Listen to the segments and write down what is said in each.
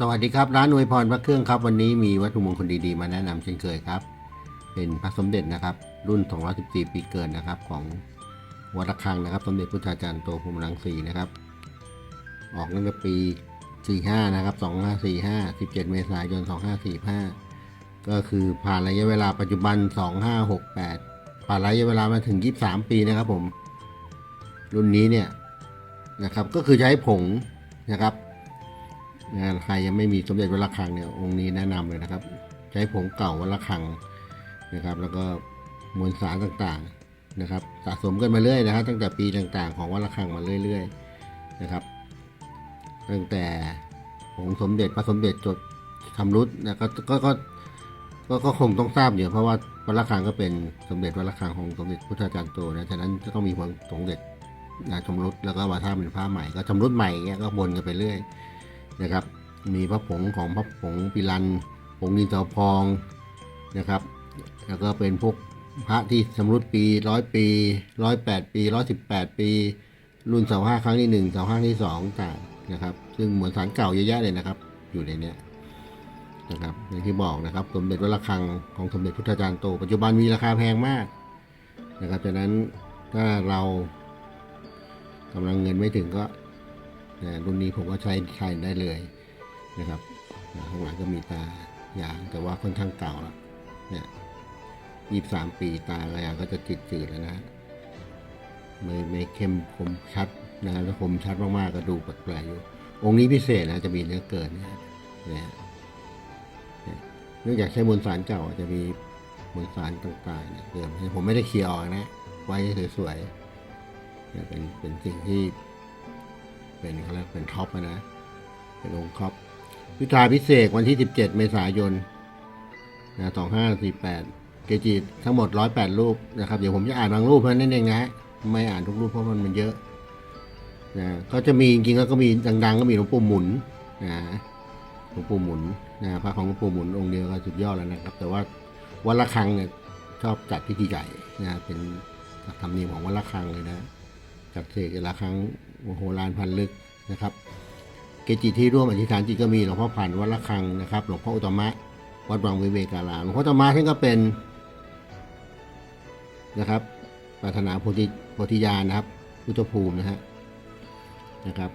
สวัสดีครับร้านอวยพรพระเครื่องครับ วันนี้มีวัตถุมงคลดีๆ มาแนะนำเช่นเคยครับ เป็นพระสมเด็จนะครับ รุ่น 214 ปีเกิดนะครับ ของวัดระฆังนะครับ สมเด็จพุทธาจารย์โตพรหมรังสีนะครับ ออกตั้งแต่ปี 45 นะครับ 2545 17 เมษายน 2545 ก็คือผ่านระยะเวลาปัจจุบัน 2568 ผ่านระยะเวลามาถึง 23 ปีนะครับผม รุ่นนี้เนี่ยนะครับก็คือใช้ผงนะครับ ใครยังไม่มีสมเด็จวัดระฆังเนี่ยองค์นี้แนะนำเลยนะครับ ใช้ผงเก่าวัดระฆังนะครับ แล้วก็มวลสารต่างๆนะครับ สะสมกันมาเรื่อยนะครับ ตั้งแต่ปีต่างๆ ของวัดระฆังมาเรื่อย ๆนะครับ ตั้งแต่ผงสมเด็จพระสมเด็จจดทำรุดนะก็ก็ก็ก็ก็คงต้องทราบอยู่เพราะว่าวัดระฆังก็เป็นสมเด็จวัดระฆังของสมเด็จพุทธาจารย์โตนะฉะนั้นจะต้องมีผงสมเด็จนะชำรุดแล้วก็มาท่าเป็นผ้าใหม่ก็ชำรุดใหม่เงี้ยก็บนกันไปเรื่อย นะครับ มีพระผงของพระผงปิรันผงดินสอพองนะครับ แล้วก็เป็นพวกพระที่สำรุดปีร้อยปีร้อยแปดปีร้อยสิบแปดปี รุ่นเสาห้าครั้งที่หนึ่งเสาห้าที่สองต่างนะครับ ซึ่งเหมวลสารเก่าเยอะแยะเลยนะครับ อยู่ในเนี้ยนะครับอย่างที่บอกนะครับสมเด็จวัดระฆังของสมเด็จพุทธาจารย์โต ปัจจุบันมีราคาแพงมากนะครับฉะนั้นถ้าเรากำลังเงินไม่ถึงก็ นะรุ่นนี้ผมก็ใช้ใช้ได้เลยนะครับข้างหลังก็มีตายางแต่ว่าค่อนข้างเก่าแล้วเนี่ยยี่สามปีตายางก็จะจืดจืดๆแล้วนะไม่ไม่เข้มคมชัดนะถ้าคมชัดมากๆก็ดูแปลกๆอยู่ องค์นี้พิเศษนะจะมีเนื้อเกินนะฮะเนี่ยเนี่ยเนื่องจากใช้มวลสารเก่าจะมีมวลสารต่างๆเนี่ยเดิมผมไม่ได้เคลียร์ออกนะ ไว้สวยๆเนี่ยเป็นเป็นสิ่งที่ เป็นเขาเรียกเป็นท็อปนะ เป็นองค์ท็อปพิธาพิเศษวันที่ 17 เมษายนนะ2548 เกจิทั้งหมด 108 รูปนะครับ เดี๋ยวผมจะอ่านบางรูปเท่านั้นเองนะไม่อ่านทุกรูปเพราะมันมันเยอะนะก็จะมีจริงๆแล้วก็มีดังๆ ก็มีหลวงปู่หมุนนะหลวงปู่หมุนนะพระของหลวงปู่หมุนองค์เดียวก็สุดยอดแล้วนะครับ แต่ว่าวัดละคังเนี่ยชอบจัดพิธีใหญ่นะเป็นธรรมเนียมของวัดละคังเลยนะจัดเสกละครั้ง โอ้โหลานพันลึกนะครับ เกจิที่ร่วมอธิษฐานจิตก็มีหลวงพ่อผ่านวัดละคังนะครับหลวงพ่ออุตมะวัดวังวิเวการามหลวงพ่ออุตตมะท่านก็เป็นนะครับปรารถนาโพธิโพธิญาณนะครับพุทธภูมินะฮะนะครับ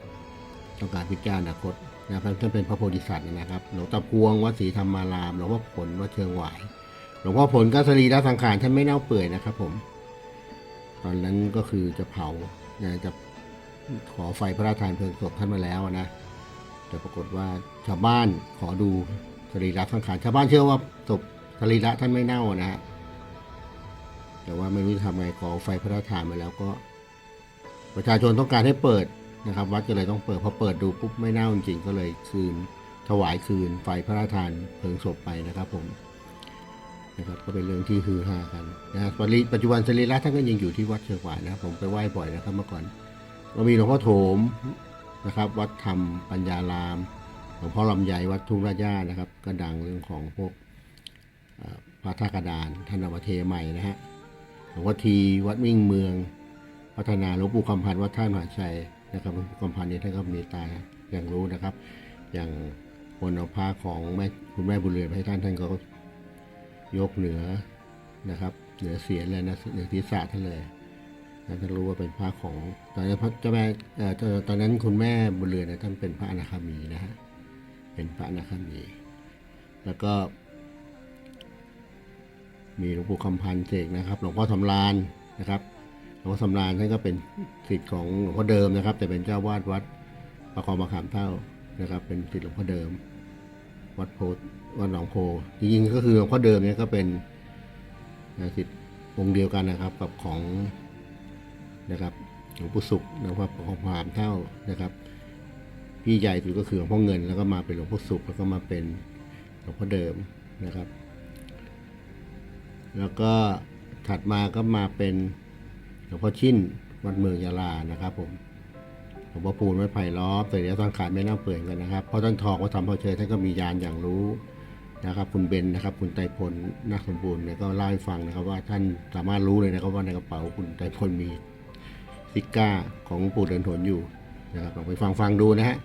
ต้องการพิจารณาคตนะครับท่านเป็นพระโพธิสัตว์นะครับหลวงตาพวงวัดศรีธรรมารามหลวงพ่อผลวัดเชิงหวายหลวงพ่อผลก็สรีระสังขารท่านไม่เน่าเปื่อยนะครับผม ตอนนั้นก็คือจะเผานะจะ ขอไฟพระราชทานเพลิงศพท่านมาแล้วนะแต่ปรากฏว่าชาวบ้านขอดูสรีระสังขารชาวบ้านเชื่อว่าศพสรีระท่านไม่เน่านะฮะแต่ว่าไม่รู้จะทำไงขอไฟพระราชทานมาแล้วก็ ประชาชนต้องการให้เปิดนะครับ วัดก็เลยต้องเปิดพอเปิดดูปุ๊บไม่เน่าจริงก็เลยคืนถวายคืนไฟพระราชทานเพลิงศพไปนะครับผมนะครับก็เป็นเรื่องที่ฮือฮากันนะครับปัจจุบันสรีระท่านก็ยังอยู่ที่วัดเชียงหวายนะครับผมไปไหว้บ่อยนะครับเมื่อก่อน ก็มีหลวงพ่อโถมนะครับ วัดธรรมปัญญารามหลวงพ่อลำไยวัดทุ่งราชานะครับ ก็ดังเรื่องของพวกพระธาตุกระดานท่านเอามาเทใหม่นะฮะหลวงพ่อทีวัดวิ่งเมือง พัฒนาหลวงปู่คำพันธ์วัดท่ามหาชัยนะครับหลวงปู่คำพันธ์นี่ท่านก็มีตาอย่างรู้นะครับ อย่างคนเอาผ้าของแม่คุณแม่บุญเรือนไปให้ท่านท่านก็ยกเหนือนะครับ เหนือเสียนเลยนะเหนือศีรษะท่านเลย ท่านรู้ว่าเป็นพระของตอนนั้นพระเจ้าแม่ตอนนั้นคุณแม่บุญเรือนนะท่านเป็นพระอนาคามีนะฮะเป็นพระอนาคามี แล้วก็ มีหลวงปู่คำพันธ์เสกนะครับหลวงพ่อสำรานนะครับหลวงพ่อสำรานท่านก็เป็นศิษย์ของหลวงพ่อเดิมนะครับ แต่เป็นเจ้าวาดวัดประคองมะขามเท่านะครับ เป็นศิษย์หลวงพ่อเดิม วัดโพธิ์วัดหนองโพจริงๆก็คือหลวงพ่อเดิมเนี่ยก็เป็นนะสิทธิ์องค์เดียวกันนะครับกับของ นะครับหลวงปู่สุขหลวงพ่อของพรามเท่านะครับ พี่ใหญ่สุดก็คือหลวงพ่อเงิน แล้วก็มาเป็นหลวงพ่อสุขแล้วก็มาเป็นหลวงพ่อเดิมนะครับ แล้วก็ถัดมาก็มาเป็นหลวงพ่อชิ่นวัดเมืองยาลานะครับผมหลวงพ่อพูนวัดไผ่ล้อมแต่เดี๋ยวสังขารไม่น่าเปื่อยกันนะครับเพราะท่านทองวัดธรรมพ่อเชยท่านก็มียานอย่างรู้นะครับ คุณเบนนะครับ คุณไตพลนักสมบูรณ์เนี่ยก็เล่าให้ฟังนะครับ ว่าท่านสามารถรู้เลยนะครับว่าในกระเป๋าคุณไตพลมี ซิก้าของปู่เดินถนอยู่นะครับลองไปฟังฟังดูนะฮะ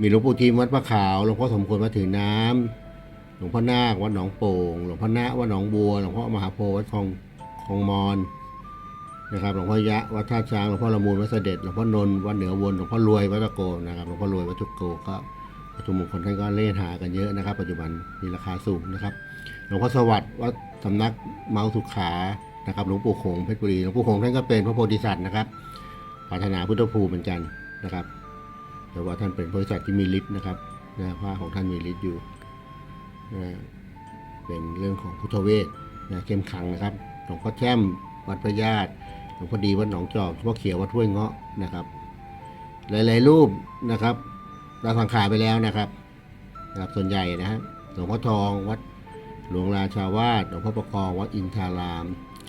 มีหลวงปู่ทิมวัดพระขาวหลวงพ่อสมควรวัดถือน้ำหลวงพ่อนาควัดหนองโป่งหลวงพ่อนาควัดหนองบัวหลวงพ่อมหาโพธิ์วัดคลองคลองมอนนะครับหลวงพ่อยะวัดท่าช้างหลวงพ่อละมูลวัดเสด็จหลวงพ่อนนท์วัดเหนือวนหลวงพ่อรวยวัดตะโกนะครับหลวงพ่อรวยวัดจุกโกก็วัตถุมงคลท่านก็เล่นหากันเยอะนะครับ ปัจจุบันมีราคาสูงนะครับหลวงพ่อสวัสดิ์วัดสำนักเมาสุขานะครับหลวงปู่คงเพชรบุรีหลวงปู่คงท่านก็เป็นพระโพธิสัตว์นะครับ ปรารถนาพุทธภูมิเหมือนกันนะครับ แต่ว่าท่านเป็นบริษัทที่มีฤทธิ์นะครับนะพระของท่านมีฤทธิ์อยู่นะเป็นเรื่องของพุทธเวทนะเข้มขังนะครับหลวงพ่อแช่มวัดพระญาติหลวงพ่อดีวัดหนองจอกหลวงพ่อเขียววัดห้วยเงาะนะครับ หลาย ๆ รูปนะครับเราสังขารไปแล้วนะครับนะครับ ส่วนใหญ่นะฮะหลวงพ่อทองวัดหลวงราชาวาสหลวงพ่อประคองวัดอินทาราม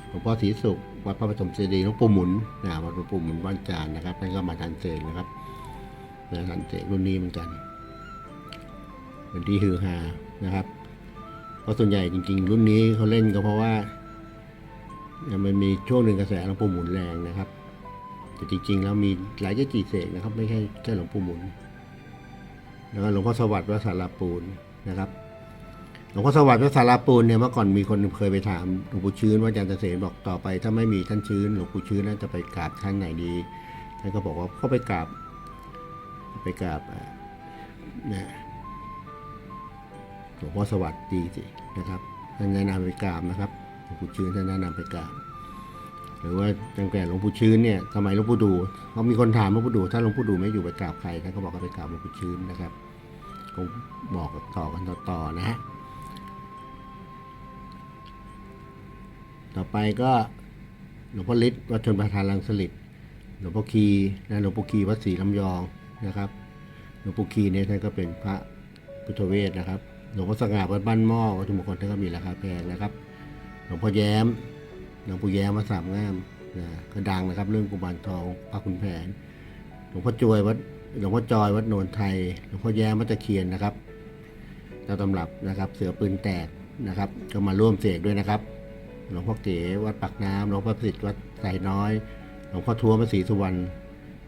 หลวงพ่อศรีสุขวัดพระปฐมเจดีย์หลวงปู่หมุนนะวัดหลวงปู่หมุนบ้านจานนะครับท่านก็มาทันเสกนะครับนะทันเตะรุ่นนี้เหมือนกันเป็นที่ฮือฮานะครับ เพราะส่วนใหญ่จริง ๆ รุ่นนี้เขาเล่นก็เพราะว่ามันมีช่วงหนึ่งกระแสหลวงปู่หมุนแรงนะครับแต่จริง ๆ แล้วมีหลายเจาจีเสกนะครับ ไม่ใช่แค่หลวงปู่หมุนแล้วก็หลวงพ่อสวัสดิ์วัดสารปูนนะครับ ลวงพ่อสวัสดิ์วัดสาราปูนเนี่ยเมื่อก่อนมีคนเคยไปถามหลวงปู่ชื้นว่าอาจารย์เกษมบอกต่อไป ถ้าไม่มีท่านชื้นหลวงปู่ชื้นน่าจะไปกราบท่านไหนดีท่านก็บอกว่าเขาไปกราบ ไปกราบนะหลวงพ่อสวัสดีสินะครับท่านแนะนำไปกราบนะครับหลวงปู่ชื้นท่านแนะนำไปกราบหรือว่าตั้งแต่หลวงปู่ชื้นเนี่ยสมัยหลวงปู่ดูเขามีคนถามหลวงปู่ดูถ้าหลวงปู่ดูไม่อยู่ไปกราบใครท่านก็บอกก็ไปกราบหลวงปู่ชื้นนะครับก็บอกต่อกันต่อๆนะฮะ ต่อไปก็หลวงพ่อฤทธิ์วัดชนประธานรังสลิดหลวงพ่อคีนะหลวงปู่คีวัดศรีลำยองนะครับหลวงปู่คีเนี่ยท่านก็เป็นพระพุทธเวทนะครับ หลวงพ่อสง่าวัดบ้านหม้อวัตถุมงคลท่านก็มีราคาแพงนะครับ หลวงพ่อแย้มหลวงปู่แย้มวัดสามงามนะก็ดังนะครับเรื่องกุมารทองพระคุณแผน หลวงพ่อจวยวัดหลวงพ่อจอยวัดโนนไทยหลวงพ่อแย้มวัดตะเคียนนะครับเจ้าตำรับนะครับ เสือปืนแตกนะครับ ก็มาร่วมเสกด้วยนะครับ หลวงพ่อเก๋วัดปากน้ำหลวงพ่อประสิทธิ์วัดไสน้อย หลวงพ่อทัวร์พระศรีสุวรรณ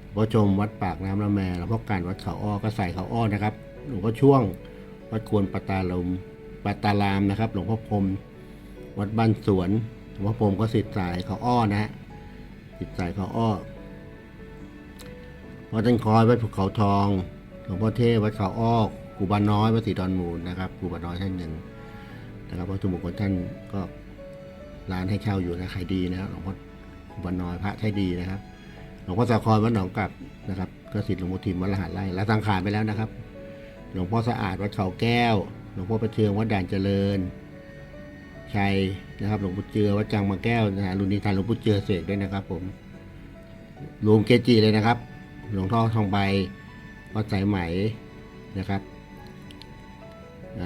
หลวงพ่อชมวัดปากน้ำละแมหลวงพ่อการวัดเขาอ้อก็ใส่เขาอ้อนะครับ หลวงพ่อช่วง วัดควรปตาลมปตารามนะครับ หลวงพ่อพรมวัดบ้านสวนหลวงพ่อพรมก็สิทธิ์สายเขาอ้อนะฮะสิทธิ์สายเขาอ้อวัดตันคอยวัดภูเขาทอง หลวงพ่อเทพวัดเขาอ้อกูบาน้อยวัดศรีดอนมูลนะครับกูบาน้อยท่านหนึ่งนะครับวัตถุมงคลท่านก็ ร้านให้เช่าอยู่นะขายดีนะครับหลวงพ่อวันน้อยพระใช้ดีนะครับหลวงพ่อสาครวัดหนองกลับนะครับก็สิทธิ์หลวงพ่อทิมวัดรหัสไร่และสังขารไปแล้วนะครับ หลวงพ่อสะอาดวัดเขาแก้ว หลวงพ่อประเทืองวัดด่านเจริญชัยนะครับ หลวงปู่เจือวัดจังมาแก้วนะฮะรุ่นนี้ทานหลวงปู่เจือเสกด้วยนะครับ ผมรวมเกจิเลยนะครับ หลวงพ่อทองใบวัดสายไหมนะครับ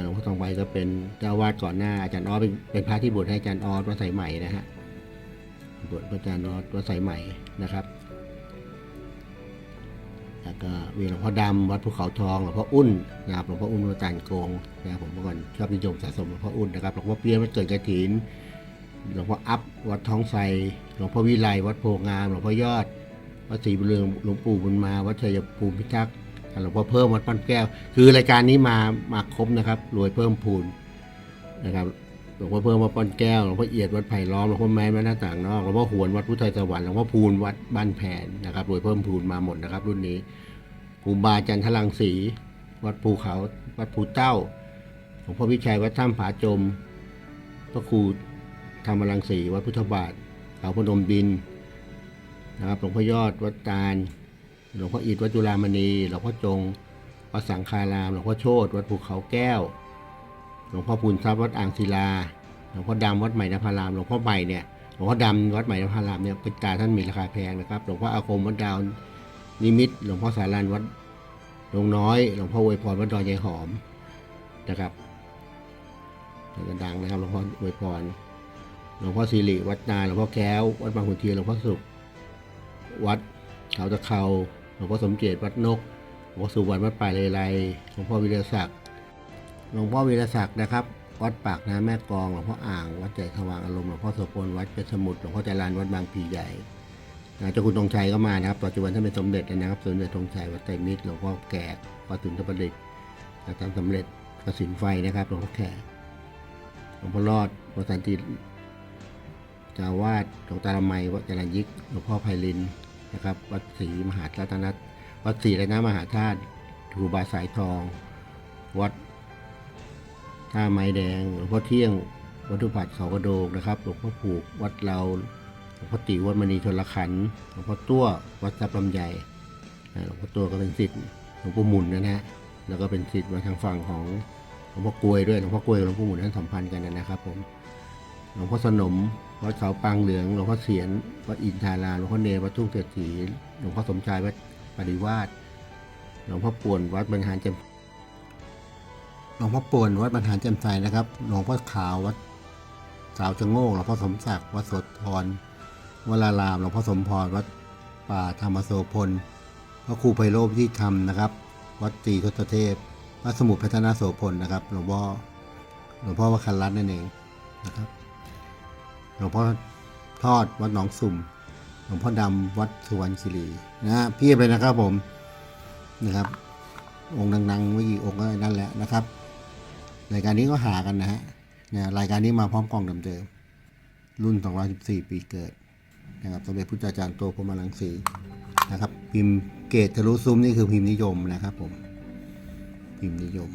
หลวงพ่อทองใบก็เป็นเจ้าวาดก่อนหน้าอาจารย์ออสเป็นเป็นพระที่บวชให้อาจารย์ออสวัดสายไหม่นะฮะบวชพระอาจารย์นอดวัดสายใหม่นะครับแล้วก็มีหลวงพ่อดำวัดภูเขาทองหลวงพ่ออุ่นนะครับหลวงพ่ออุ่นวัดตานโกงนะครับผมเมื่อก่อนชอบนิยมสะสมหลวงพ่ออุ่นนะครับหลวงพ่อเปี้ยนวัดเกิดกระถินหลวงพ่ออัพวัดท้องไทรหลวงพ่อวิไลวัดโพงามหลวงพ่อยอดวัดศรีบุญเรืองหลวงปู่บุญมาวัดชัยภูมิพิทักษ์ หลวงพ่อเพิ่มวัดปั้นแก้ว คือรายการนี้มามาครบนะครับรวยเพิ่มพูนนะครับหลวงพ่อเพิ่มวัดป้อนแก้วหลวงพ่อเอียดวัดไผ่ล้อมหลวงพ่อแม้นวัดหน้าต่างนอกหลวงพ่อหวนวัดพุทธไทยสวรรค์หลวงพ่อพูนวัดบ้านแผนนะครับโดยเพิ่มพูนมาหมดนะครับ รุ่นนี้ครูบาจันทรังสีวัดภูเขาวัดภูเจ้าหลวงพ่อวิชัยวัดถ้ำผาจม พระครูธรรมรังสีวัดพุทธบาทเขาพนมดินนะครับหลวงพ่อยอดวัดตาล หลวงพ่ออิฐวัดจุฬามณีหลวงพ่อจงวัดสังฆารามหลวงพ่อโชตวัดภูเขาแก้ว หลวงพ่อพูนทรัพย์วัดอ่างศิลาหลวงพ่อดำวัดใหม่นภารามหลวงพ่อใหม่เนี่ยหลวงพ่อดำวัดใหม่นภารามเนี่ยป็นตาท่านมีราคาแพงนะครับหลวงพ่ออาคมวัดดาวนิมิตหลวงพ่อสารันวัดหลวงน้อยหลวงพ่ออวยพรวัดดอยยายหอมนะครับแล้วก็ดังนะครับหลวงพ่ออวยพรหลวงพ่อสิริวัดนาหลวงพ่อแก้ว วัดบางขุนเทียนหลวงพ่อสุข วัดเขาตะเขา หลวงพ่อสมเจตวัดนกหลวงพ่อสุวรรณวัดป่าเลไลหลวงพ่อวิรศักดิ์หลวงพ่อวีรศักดิ์นะครับวัดปากน้ำแม่กองหลวงพ่ออ่างวัดใจสว่างอารมณ์หลวงพ่อโสพลวัดเพชรสมุทรหลวงพ่อจรันวัดบางพีใหญ่เจ้าคุณธงชัยก็มานะครับปัจจุบันท่านเป็นสมเด็จนะครับสมเด็จธงชัยวัดไตรมิตรหลวงพ่อแขกวัดสุนทรประดิษฐ์นะทำสำเร็จกระสินไฟนะครับหลวงพ่อแขกหลวงพ่อรอดวัดสันติจาวาดหลวงตาละไมวัดจรัญยิกหลวงพ่อไพลิน นะครับ วัดศรีมหารัตนวัดศรีไรนะมหาธาตุครูบาสายทอง วัดท่าไม้แดงหลวงพ่อเที่ยง วัดทุผัดเขากระโดกนะครับหลวงพ่อผูกวัดเราหลวงพ่อติวัดมณีชนละขันหลวงพ่อตั้ววัดทรัพย์ลำไยนะหลวงพ่อตัวก็เป็นศิษย์หลวงปู่หมุนนะฮะแล้วก็เป็นศิษย์มาทางฝั่งของหลวงพ่อกลวยด้วยหลวงพ่อกลวยกับหลวงปู่หมุนท่านสัมพันธ์กันนะครับผมหลวงพ่อสนม วัดเขาปางเหลืองหลวงพ่อเสียนวัดอินทาราหลวงพ่อเนรวัดทุ่งเศรษฐีหลวงพ่อสมชายวัดปริวาสหลวงพ่อป่วนวัดบรรหารจ่มหลวงพ่อป่วนวัดบรรหารจ่มใสนะครับ หลวงพ่อขาววัดสาวชะโงกหลวงพ่อสมศักดิ์วัดโสธรวรารามหลวงพ่อสมพรวัดป่าธรรมโสพลพระครูไพโรจน์ที่ทำนะครับ วัดตีทศเทพวัดสมุทรพัฒนาโสพลนะครับหลวงพ่อหลวงพ่อวัคันรัตน์นั่นเองนะครับ หลวงพ่อทอดวัดหนองสุ่ม หลวงพ่อดำวัดสุวรรณคีรีนะฮะเพียบเลยนะครับผมนะครับ องค์ดังๆไม่กี่องค์ก็นั่นแหละนะครับรายการนี้ก็หากันนะฮะเนี่ยรายการนี้มาพร้อมกล่องเดิมๆรุ่น 214 ปีเกิดนะครับสมเด็จพุทธาจารย์โตพรมรังสีนะครับ พิมพ์เกตทะลุซุ้มนี่คือพิมพ์นิยมนะครับผมพิมพ์นิยม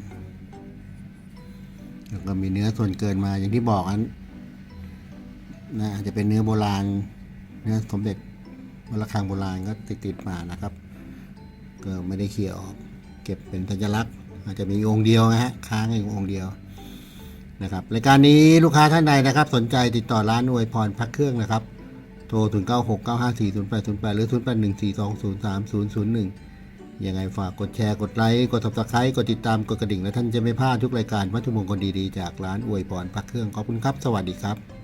แล้วก็มีเนื้อส่วนเกินมาอย่างที่บอกนั้น นะอาจจะเป็นเนื้อโบราณเนื้อสมเด็จวัดระฆังโบราณก็ติดๆมานะครับ ก็ไม่ได้เคลียร์ออก เก็บเป็นสัญลักษณ์ อาจจะมีองค์เดียวนะฮะค้างอยู่องค์เดียวนะครับรายการนี้ลูกค้าท่านใดนะครับ สนใจติดต่อร้านอวยพรพักเครื่องนะครับ โทร 0 9 6 9 5 4 0 8 0 8 หรือ 0 8 1 4 2 0 3 0 0 1 ยังไงฝากกดแชร์กดไลค์ กด subscribe กดติดตามกดกระดิ่ง และท่านจะไม่พลาดทุกรายการวัตถุมงคลดีๆ จากร้านอวยพรพักเครื่องขอบคุณครับ สวัสดีครับ